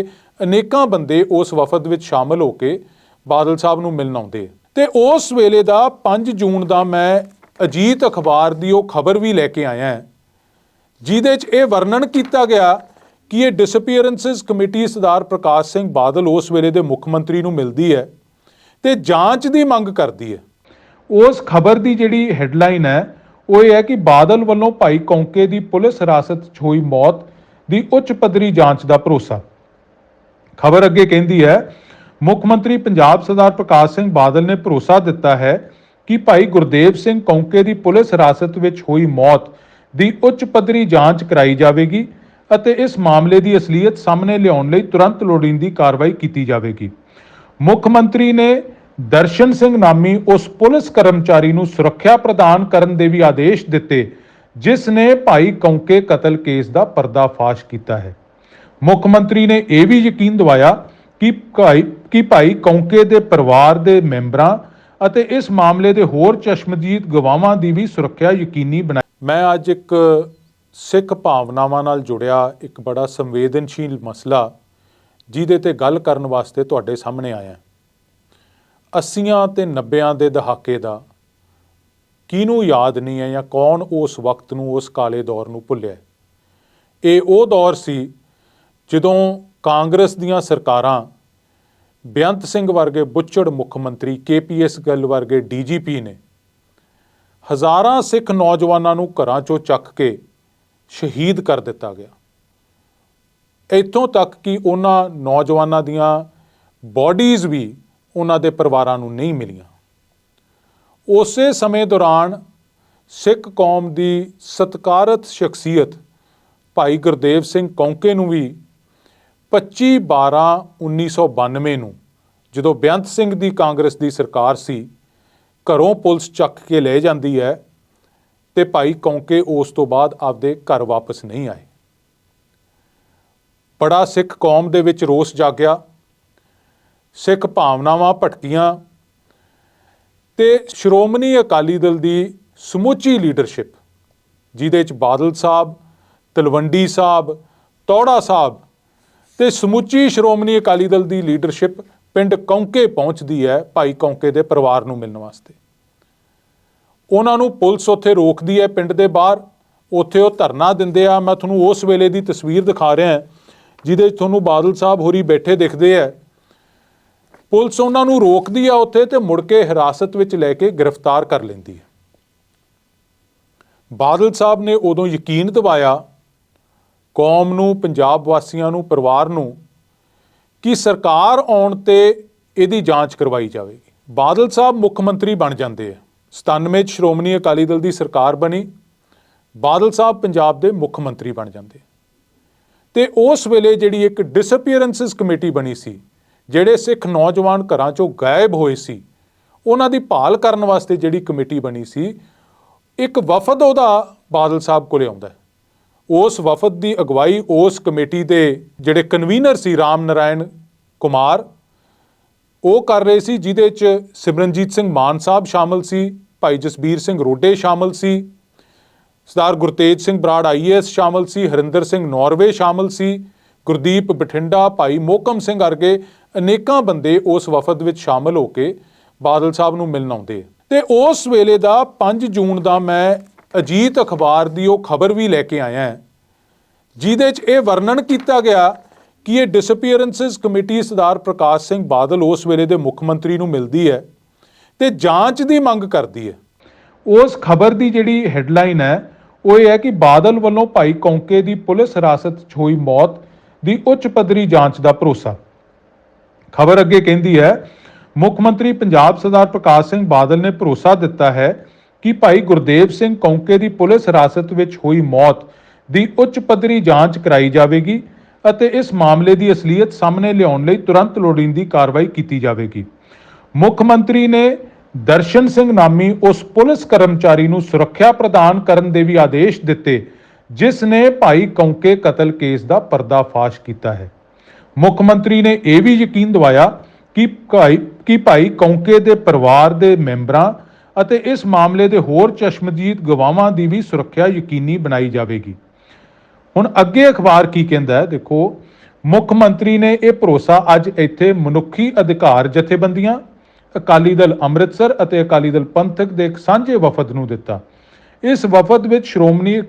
ਅਨੇਕਾਂ ਬੰਦੇ ਉਸ ਵਫਦ ਵਿੱਚ ਸ਼ਾਮਲ ਹੋ ਕੇ ਬਾਦਲ ਸਾਹਿਬ ਨੂੰ ਮਿਲਣ ਆਉਂਦੇ ਤੇ ਉਸ ਵੇਲੇ ਦਾ 5 ਜੂਨ ਦਾ ਮੈਂ ਅਜੀਤ ਅਖਬਾਰ ਦੀ ਉਹ ਖਬਰ ਵੀ ਲੈ ਕੇ ਆਇਆ ਹਾਂ, ਜਿਹਦੇ 'ਚ ਇਹ ਵਰਣਨ ਕੀਤਾ ਗਿਆ ਕਿ ਇਹ ਡਿਸਅਪੀਅਰੈਂਸਸ ਕਮੇਟੀ ਸਰਦਾਰ ਪ੍ਰਕਾਸ਼ ਸਿੰਘ ਬਾਦਲ ਉਸ ਵੇਲੇ ਦੇ ਮੁੱਖ ਮੰਤਰੀ ਨੂੰ ਮਿਲਦੀ ਹੈ ਤੇ ਜਾਂਚ ਦੀ ਮੰਗ ਕਰਦੀ ਹੈ। ਉਸ ਖਬਰ ਦੀ ਜਿਹੜੀ ਹੈਡਲਾਈਨ ਹੈ, ਉਹ ਇਹ ਹੈ ਕਿ ਬਾਦਲ ਵੱਲੋਂ ਭਾਈ ਕੌਂਕੇ ਦੀ ਪੁਲਿਸ ਹਿਰਾਸਤ 'ਚ ਹੋਈ ਮੌਤ ਦੀ ਉੱਚ ਪੱਧਰੀ ਜਾਂਚ ਦਾ ਭਰੋਸਾ। ਖਬਰ ਅੱਗੇ ਕਹਿੰਦੀ ਹੈ, ਮੁੱਖ ਮੰਤਰੀ ਪੰਜਾਬ ਸਰਦਾਰ ਪ੍ਰਕਾਸ਼ ਸਿੰਘ ਬਾਦਲ ਨੇ ਭਰੋਸਾ ਦਿੱਤਾ ਹੈ ਕਿ ਭਾਈ ਗੁਰਦੇਵ ਸਿੰਘ ਕੌਂਕੇ ਦੀ ਪੁਲਿਸ ਹਿਰਾਸਤ ਵਿੱਚ ਹੋਈ ਮੌਤ ਦੀ ਉੱਚ ਪੱਧਰੀ ਜਾਂਚ ਕਰਾਈ ਜਾਵੇਗੀ ਅਤੇ ਇਸ ਮਾਮਲੇ ਦੀ ਅਸਲੀਅਤ ਸਾਹਮਣੇ ਲਿਆਉਣ ਲਈ ਤੁਰੰਤ ਲੋੜੀਂਦੀ ਕਾਰਵਾਈ ਕੀਤੀ ਜਾਵੇਗੀ। ਮੁੱਖ ਮੰਤਰੀ ਨੇ ਦਰਸ਼ਨ ਸਿੰਘ ਨਾਮੀ ਉਸ ਪੁਲਿਸ ਕਰਮਚਾਰੀ ਨੂੰ ਸੁਰੱਖਿਆ ਪ੍ਰਦਾਨ ਕਰਨ ਦੇ ਵੀ ਆਦੇਸ਼ ਦਿੱਤੇ, ਜਿਸ ਨੇ ਭਾਈ ਕੌਂਕੇ ਕਤਲ ਕੇਸ ਦਾ ਪਰਦਾਫਾਸ਼ ਕੀਤਾ ਹੈ। ਮੁੱਖ ਮੰਤਰੀ ਨੇ ਇਹ ਵੀ ਯਕੀਨ ਦਿਵਾਇਆ ਕਿ ਭਾਈ ਕਿ ਭਾਈ ਕੌਂਕੇ ਦੇ ਪਰਿਵਾਰ ਦੇ ਮੈਂਬਰਾਂ ਅਤੇ ਇਸ ਮਾਮਲੇ ਦੇ ਹੋਰ ਚਸ਼ਮਦੀਦ ਗਵਾਹਾਂ ਦੀ ਵੀ ਸੁਰੱਖਿਆ ਯਕੀਨੀ ਬਣਾਈ। ਮੈਂ ਅੱਜ ਇੱਕ ਸਿੱਖ ਭਾਵਨਾਵਾਂ ਨਾਲ ਜੁੜਿਆ, ਇੱਕ ਬੜਾ ਸੰਵੇਦਨਸ਼ੀਲ ਮਸਲਾ, ਜਿਹਦੇ ਤੇ ਗੱਲ ਕਰਨ ਵਾਸਤੇ ਤੁਹਾਡੇ ਸਾਹਮਣੇ ਆਇਆ। 80ਆਂ ਤੇ 90ਆਂ ਦੇ ਦਹਾਕੇ ਦਾ ਕਿਹਨੂੰ ਯਾਦ ਨਹੀਂ ਹੈ ਜਾਂ ਕੌਣ ਉਸ ਵਕਤ ਨੂੰ, ਉਸ ਕਾਲੇ ਦੌਰ ਨੂੰ ਭੁੱਲਿਆ ਇਹ ਉਹ ਦੌਰ ਸੀ ਜਦੋਂ ਕਾਂਗਰਸ ਦੀਆਂ ਸਰਕਾਰਾਂ ਬੇਅੰਤ ਸਿੰਘ ਵਰਗੇ ਬੁੱਚੜ ਮੁੱਖ ਮੰਤਰੀ ਕੇਪੀਐਸ ਗੱਲ ਵਰਗੇ ਡੀਜੀਪੀ ਨੇ ਹਜ਼ਾਰਾਂ ਸਿੱਖ ਨੌਜਵਾਨਾਂ ਨੂੰ ਘਰਾਂ ਚੋਂ ਚੱਕ ਕੇ ਸ਼ਹੀਦ ਕਰ ਦਿੱਤਾ ਗਿਆ। ਇੱਥੋਂ ਤੱਕ ਕਿ ਉਹਨਾਂ ਨੌਜਵਾਨਾਂ ਦੀਆਂ ਬਾਡੀਜ਼ ਵੀ ਉਹਨਾਂ ਦੇ ਪਰਿਵਾਰਾਂ ਨੂੰ ਨਹੀਂ ਮਿਲੀਆਂ। ਉਸੇ ਸਮੇਂ ਦੌਰਾਨ ਸਿੱਖ ਕੌਮ ਦੀ ਸਤਕਾਰਤ ਸ਼ਖਸੀਅਤ ਭਾਈ ਗੁਰਦੇਵ ਸਿੰਘ ਕੌਂਕੇ ਨੂੰ ਵੀ 25 12 1992 ਨੂੰ ਜਦੋਂ ਬੇਅੰਤ ਸਿੰਘ ਦੀ ਕਾਂਗਰਸ ਦੀ ਸਰਕਾਰ ਸੀ, ਘਰੋਂ ਪੁਲਿਸ ਚੱਕ ਕੇ ਲੈ ਜਾਂਦੀ ਹੈ ਤੇ ਭਾਈ ਕੌਂਕੇ ਉਸ ਤੋਂ ਬਾਅਦ ਆਪਦੇ ਘਰ ਵਾਪਸ ਨਹੀਂ ਆਏ। ਬੜਾ ਸਿੱਖ ਕੌਮ ਦੇ ਵਿੱਚ ਰੋਸ ਜਾਗਿਆ, ਸਿੱਖ ਭਾਵਨਾਵਾਂ ਭਟਕੀਆਂ ਤੇ ਸ਼੍ਰੋਮਣੀ ਅਕਾਲੀ ਦਲ ਦੀ ਸਮੁੱਚੀ ਲੀਡਰਸ਼ਿਪ, ਜਿਹਦੇ ਚ ਬਾਦਲ ਸਾਹਿਬ, ਤਲਵੰਡੀ ਸਾਹਿਬ, ਤੌੜਾ ਸਾਹਿਬ ਤੇ ਸਮੁੱਚੀ ਸ਼੍ਰੋਮਣੀ ਅਕਾਲੀ ਦਲ ਦੀ ਲੀਡਰਸ਼ਿਪ ਪਿੰਡ ਕੌਂਕੇ ਪਹੁੰਚਦੀ ਹੈ ਭਾਈ ਕੌਂਕੇ ਦੇ ਪਰਿਵਾਰ ਨੂੰ ਮਿਲਣ ਵਾਸਤੇ। ਉਹਨਾਂ ਨੂੰ ਪੁਲਿਸ ਉੱਥੇ ਰੋਕਦੀ ਹੈ ਪਿੰਡ ਦੇ ਬਾਹਰ। ਉੱਥੇ ਉਹ ਧਰਨਾ ਦਿੰਦੇ ਆ। ਮੈਂ ਤੁਹਾਨੂੰ ਉਸ ਵੇਲੇ ਦੀ ਤਸਵੀਰ ਦਿਖਾ ਰਿਹਾ ਜਿਹਦੇ 'ਚ ਤੁਹਾਨੂੰ ਬਾਦਲ ਸਾਹਿਬ ਹੋਰੀ ਬੈਠੇ ਦਿਖਦੇ ਆ। ਪੁਲਿਸ ਉਹਨਾਂ ਨੂੰ ਰੋਕਦੀ ਆ ਉੱਥੇ ਤੇ ਮੁੜ ਕੇ ਹਿਰਾਸਤ ਵਿੱਚ ਲੈ ਕੇ ਗ੍ਰਿਫਤਾਰ ਕਰ ਲੈਂਦੀ ਹੈ। ਬਾਦਲ ਸਾਹਿਬ ਨੇ ਉਦੋਂ ਯਕੀਨ ਦਿਵਾਇਆ ਕੌਮ ਨੂੰ, ਪੰਜਾਬ ਵਾਸੀਆਂ ਨੂੰ, ਪਰਿਵਾਰ ਨੂੰ ਕਿ ਸਰਕਾਰ ਆਉਣ ਤੇ ਇਹਦੀ ਜਾਂਚ ਕਰਵਾਈ ਜਾਵੇਗੀ। ਬਾਦਲ ਸਾਹਿਬ ਮੁੱਖ ਮੰਤਰੀ ਬਣ ਜਾਂਦੇ ਆ। 97 ਚ ਸ਼੍ਰੋਮਣੀ ਅਕਾਲੀ ਦਲ ਦੀ ਸਰਕਾਰ ਬਣੀ। ਬਾਦਲ ਸਾਹਿਬ ਪੰਜਾਬ ਦੇ ਮੁੱਖ ਮੰਤਰੀ ਬਣ ਜਾਂਦੇ ਤੇ ਉਸ ਵੇਲੇ ਜਿਹੜੀ ਇੱਕ ਡਿਸਅਪੀਅਰੈਂਸਸ ਕਮੇਟੀ ਬਣੀ ਸੀ, ਜਿਹੜੇ ਸਿੱਖ ਨੌਜਵਾਨ ਘਰਾਂ ਚੋਂ ਗਾਇਬ ਹੋਏ ਸੀ, ਉਹਨਾਂ ਦੀ ਭਾਲ ਕਰਨ ਵਾਸਤੇ ਜਿਹੜੀ ਕਮੇਟੀ ਬਣੀ ਸੀ, ਇੱਕ ਵਫਦ ਉਹਦਾ ਬਾਦਲ ਸਾਹਿਬ ਕੋਲੇ ਆਉਂਦਾ ਹੈ। ਉਸ ਵਫਦ ਦੀ ਅਗਵਾਈ ਉਸ ਕਮੇਟੀ ਦੇ ਜਿਹੜੇ ਕਨਵੀਨਰ ਸੀ ਰਾਮ ਨਾਰਾਇਣ ਕੁਮਾਰ, ਉਹ ਕਰ ਰਹੇ ਸੀ, ਜਿਹਦੇ 'ਚ ਸਿਮਰਨਜੀਤ ਸਿੰਘ ਮਾਨ ਸਾਹਿਬ ਸ਼ਾਮਲ ਸੀ, ਭਾਈ ਜਸਬੀਰ ਸਿੰਘ ਰੋਡੇ ਸ਼ਾਮਲ ਸੀ, ਸਰਦਾਰ ਗੁਰਤੇਜ ਸਿੰਘ ਬਰਾੜ ਆਈਏਐਸ ਸ਼ਾਮਲ ਸੀ, ਹਰਿੰਦਰ ਸਿੰਘ ਨੌਰਵੇ ਸ਼ਾਮਲ ਸੀ, ਗੁਰਦੀਪ ਬਠਿੰਡਾ, ਭਾਈ ਮੋਕਮ ਸਿੰਘ ਵਰਗੇ ਅਨੇਕਾਂ ਬੰਦੇ ਉਸ ਵਫਦ ਵਿੱਚ ਸ਼ਾਮਲ ਹੋ ਕੇ ਬਾਦਲ ਸਾਹਿਬ ਨੂੰ ਮਿਲਣ ਆਉਂਦੇ ਆ। ਤੇ ਉਸ ਵੇਲੇ ਦਾ 5 ਜੂਨ ਦਾ ਮੈਂ ਅਜੀਤ ਅਖਬਾਰ ਦੀ ਉਹ ਖਬਰ ਵੀ ਲੈ ਕੇ ਆਇਆ ਹੈ, ਜਿਹਦੇ 'ਚ ਇਹ ਵਰਣਨ ਕੀਤਾ ਗਿਆ ਕਿ ਇਹ ਡਿਸਅਪੀਅਰੈਂਸਸ ਕਮੇਟੀ ਸਰਦਾਰ ਪ੍ਰਕਾਸ਼ ਸਿੰਘ ਬਾਦਲ ਉਸ ਵੇਲੇ ਦੇ ਮੁੱਖ ਮੰਤਰੀ ਨੂੰ ਮਿਲਦੀ ਹੈ ਤੇ ਜਾਂਚ ਦੀ ਮੰਗ ਕਰਦੀ ਹੈ। ਉਸ ਖਬਰ ਦੀ ਜਿਹੜੀ ਹੈਡਲਾਈਨ ਹੈ, ਉਹ ਇਹ ਹੈ ਕਿ ਬਾਦਲ ਵੱਲੋਂ ਭਾਈ ਕੌਂਕੇ ਦੀ ਪੁਲਿਸ ਹਿਰਾਸਤ 'ਚ ਹੋਈ ਮੌਤ ਦੀ ਉੱਚ ਪੱਧਰੀ ਜਾਂਚ ਦਾ ਭਰੋਸਾ। ਖਬਰ ਅੱਗੇ ਕਹਿੰਦੀ ਹੈ, ਮੁੱਖ ਮੰਤਰੀ ਪੰਜਾਬ ਸਰਦਾਰ ਪ੍ਰਕਾਸ਼ ਸਿੰਘ ਬਾਦਲ ਨੇ ਭਰੋਸਾ ਦਿੱਤਾ ਹੈ ਕਿ ਭਾਈ ਗੁਰਦੇਵ ਸਿੰਘ ਕੌਂਕੇ ਦੀ ਪੁਲਿਸ ਹਿਰਾਸਤ ਵਿੱਚ ਹੋਈ ਮੌਤ ਦੀ ਉੱਚ ਪੱਧਰੀ ਜਾਂਚ ਕਰਾਈ ਜਾਵੇਗੀ ਅਤੇ ਇਸ ਮਾਮਲੇ ਦੀ ਅਸਲੀਅਤ ਸਾਹਮਣੇ ਲਿਆਉਣ ਲਈ ਤੁਰੰਤ ਲੋੜੀਂਦੀ ਕਾਰਵਾਈ ਕੀਤੀ ਜਾਵੇਗੀ। ਮੁੱਖ ਮੰਤਰੀ ਨੇ ਦਰਸ਼ਨ ਸਿੰਘ ਨਾਮੀ ਉਸ ਪੁਲਿਸ ਕਰਮਚਾਰੀ ਨੂੰ ਸੁਰੱਖਿਆ ਪ੍ਰਦਾਨ ਕਰਨ ਦੇ ਵੀ ਆਦੇਸ਼ ਦਿੱਤੇ, ਜਿਸ ਨੇ ਭਾਈ ਕੌਂਕੇ ਕਤਲ ਕੇਸ ਦਾ ਪਰਦਾਫਾਸ਼ ਕੀਤਾ ਹੈ। ਮੁੱਖ ਮੰਤਰੀ ਨੇ ਇਹ ਵੀ ਯਕੀਨ ਦਿਵਾਇਆ ਕਿ ਭਾਈ ਕਿ ਭਾਈ ਕੌਂਕੇ ਦੇ ਪਰਿਵਾਰ ਦੇ ਮੈਂਬਰਾਂ ਅਤੇ ਇਸ ਮਾਮਲੇ ਦੇ ਹੋਰ ਚਸ਼ਮਦੀਦ ਗਵਾਹਾਂ ਦੀ ਵੀ ਸੁਰੱਖਿਆ ਯਕੀਨੀ ਬਣਾਈ ਜਾਵੇਗੀ। ਹੁਣ ਅੱਗੇ ਅਖਬਾਰ ਕੀ ਕਹਿੰਦਾ ਹੈ? ਦੇਖੋ, ਮੁੱਖ ਮੰਤਰੀ ਨੇ ਇਹ ਭਰੋਸਾ ਅੱਜ ਇੱਥੇ ਮਨੁੱਖੀ ਅਧਿਕਾਰ ਜਥੇਬੰਦੀਆਂ, ਅਕਾਲੀ ਦਲ ਅੰਮ੍ਰਿਤਸਰ ਅਤੇ ਅਕਾਲੀ ਦਲ ਪੰਥਕ ਦੇ ਇੱਕ ਸਾਂਝੇ ਵਫਦ ਨੂੰ ਦਿੱਤਾ। ਇਸ ਵਫਦ ਵਿੱਚ ਸ਼੍ਰੋਮਣੀ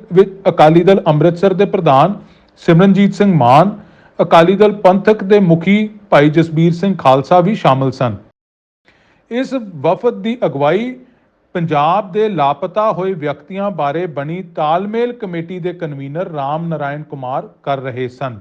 ਅਕਾਲੀ ਦਲ ਅੰਮ੍ਰਿਤਸਰ ਦੇ ਪ੍ਰਧਾਨ ਸਿਮਰਨਜੀਤ ਸਿੰਘ ਮਾਨ, ਅਕਾਲੀ ਦਲ ਪੰਥਕ ਦੇ ਮੁਖੀ ਭਾਈ ਜਸਬੀਰ ਸਿੰਘ ਖਾਲਸਾ ਵੀ ਸ਼ਾਮਲ ਸਨ। ਇਸ ਵਫਦ ਦੀ ਅਗਵਾਈ ਪੰਜਾਬ ਦੇ ਲਾਪਤਾ ਹੋਏ ਵਿਅਕਤੀਆਂ ਬਾਰੇ ਬਣੀ ਤਾਲਮੇਲ ਕਮੇਟੀ ਦੇ ਕਨਵੀਨਰ ਰਾਮ ਨਰਾਇਣ ਕੁਮਾਰ ਕਰ ਰਹੇ ਸਨ।